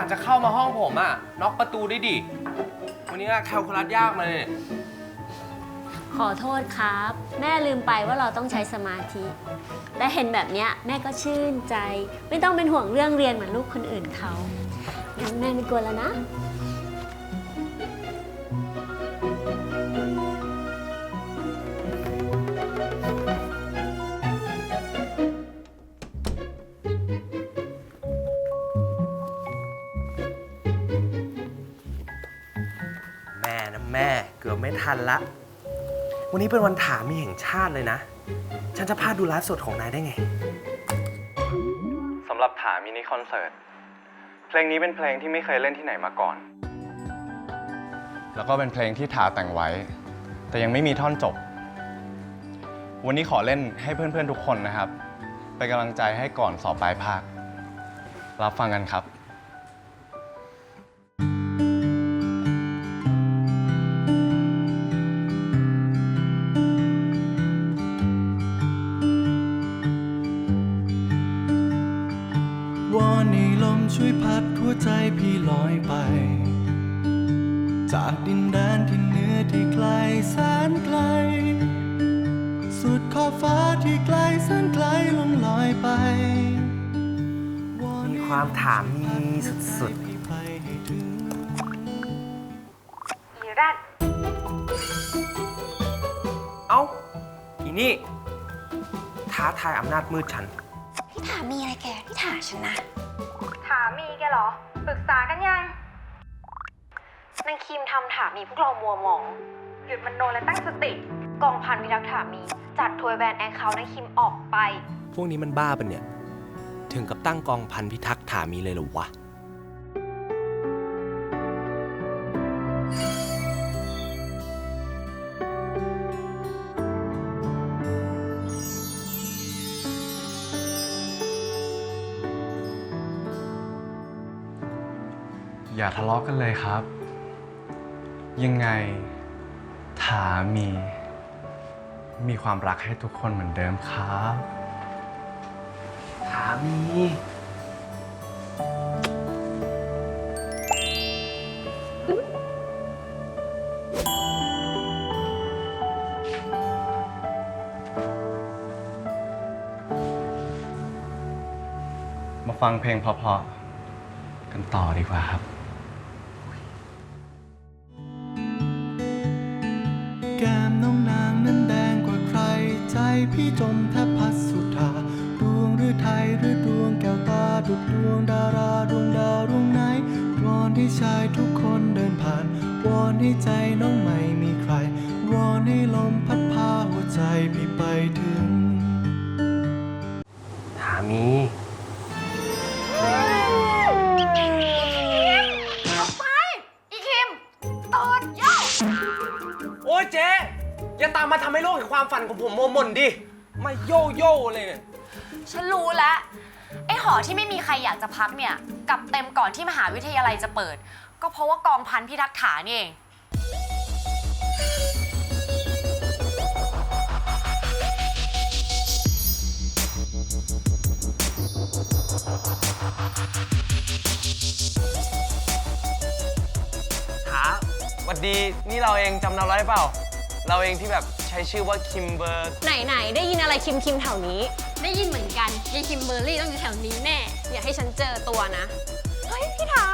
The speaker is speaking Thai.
ากจะเข้ามาห้องผมอะน็อกประตูได้ดิ วันนี้แคลคูลัสยากมาเลยขอโทษครับ แม่ลืมไปว่าเราต้องใช้สมาธิ แต่เห็นแบบเนี้ยแม่ก็ชื่นใจ ไม่ต้องเป็นห่วงเรื่องเรียนเหมือนลูกคนอื่นเขางั้นแม่ไม่กลัวแล้วนะ แม่เกือบไม่ทันละ วันนี้เป็นวันถามีแห่งชาติเลยนะ ฉันจะพลาดดูไลฟ์สดของนายได้ไง สำหรับถามินิคอนเสิร์ต เพลงนี้เป็นเพลงที่ไม่เคยเล่นที่ไหนมาก่อน แล้วก็เป็นเพลงที่ถาแต่งไว้ แต่ยังไม่มีท่อนจบ วันนี้ขอเล่นให้เพื่อนๆทุกคนนะครับ เป็นกำลังใจให้ก่อนสอบปลายภาค รับฟังกันครับ วอนให้ลมช่วยพัดหัวใจพี่ลอยไป จากดินแดนที่เหนือที่ไกลแสนไกล สุดขอบฟ้าที่ไกลแสนไกลลงลอยไปมีความถามมีสุดพี่ไปให้ถึงอีแรดๆ เอ้า อีนี่ ท้าทายอำนาจมืดฉัน พี่ถามีอะไรแกพี่ถาฉันนะ ถามมีแกเหรอ ปรึกษากันยังนางคิมทำถามีพวกเรามัวหมอง หยุดมันโนและตั้งสติ กองพันพิทักษ์ถามี จัดทัวร์แบรนด์แอคเคาท์นางคิมออกไป พวกนี้มันบ้าปะเนี่ย ถึงกับตั้งกองพันพิทักษ์ถามีเลยเหรอวะ อย่าทะเลาะกันเลยครับ ยังไงถามี มีความรักให้ทุกคนเหมือนเดิมครับ ถามี มาฟังเพลงเพราะๆกันต่อดีกว่าครับ พี่จมแทบพัดสุธาดวงหรือไทยหรือดวงแก้วตาดุดดวงดาราดวงดาวดวงไหนวอนให้ชายทุกคนเดินผ่านวอนให้ใจน้องไม่มีใครวอนให้ลมพัดพาหัวใจพี่ไปถึง อย่าตามมาทำให้โลกแห่งความฝันของผมโมวหมนดิ มาโยโย่เลยเนี่ย ฉันรู้แล้ว ไอ้หอที่ไม่มีใครอยากจะพักเนี่ยกลับเต็มก่อนที่มหาวิทยาลัยจะเปิด ก็เพราะว่ากองพันพิทักษ์ฐานนี่เอง ถาหวัดดี นี่เราเองจำเราได้เปล่า เราเองที่แบบใช้ชื่อว่าคิมเบอร์ไหนๆได้ยินอะไรคิมคิมๆแถวนี้ ได้ยินเหมือนกันยายคิมเบอร์รี่ต้องอยู่แถวนี้แน่ อย่าให้ฉันเจอตัวนะ เฮ้ย พี่ถา